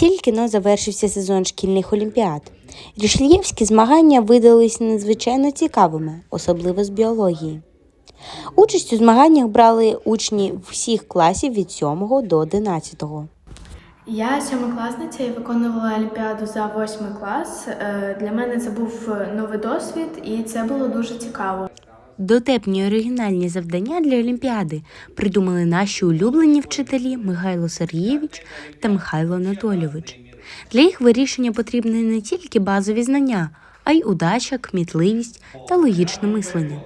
Тільки но завершився сезон шкільних олімпіад. Рішельєвські змагання видались надзвичайно цікавими, особливо з біології. Участь у змаганнях брали учні всіх класів від 7 до 11. Я сьомикласниця і виконувала олімпіаду за восьмий клас. Е, Для мене це був новий досвід, і це було дуже цікаво. Дотепні оригінальні завдання для Олімпіади придумали наші улюблені вчителі Михайло Сергійович та Михайло Анатолійович. Для їх вирішення потрібні не тільки базові знання, а й удача, кмітливість та логічне мислення.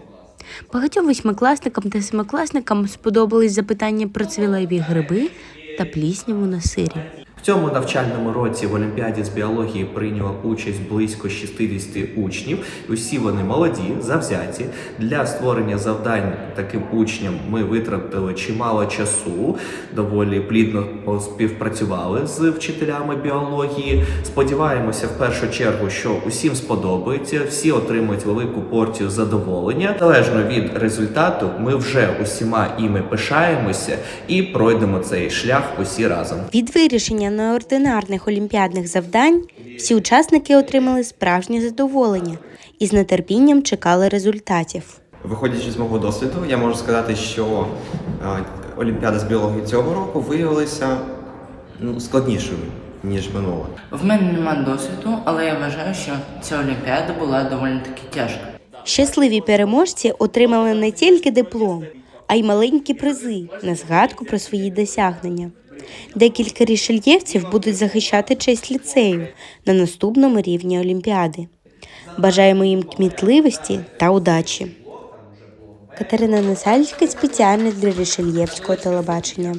Багатьом восьмикласникам та семикласникам сподобались запитання про цвілеві гриби та плісняву на сирі. Цьому навчальному році в Олімпіаді з біології прийняло участь близько 60 учнів. Усі вони молоді, завзяті. Для створення завдань таким учням ми витратили чимало часу, доволі плідно співпрацювали з вчителями біології. Сподіваємося, в першу чергу, що усім сподобається, всі отримують велику порцію задоволення. Залежно від результату, ми вже усіма іми пишаємося і пройдемо цей шлях усі разом. Від вирішення неординарних олімпіадних завдань всі учасники отримали справжнє задоволення і з нетерпінням чекали результатів. Виходячи з мого досвіду, я можу сказати, що е, Олімпіада з біології цього року виявилася ну, складнішою, ніж минула. В мене нема досвіду, але я вважаю, що ця олімпіада була доволі таки тяжка. Щасливі переможці отримали не тільки диплом, а й маленькі призи на згадку про свої досягнення. Декілька рішельєвців будуть захищати честь ліцею на наступному рівні Олімпіади. Бажаємо їм кмітливості та удачі. Катерина Насальська спеціально для Рішельєвського телебачення.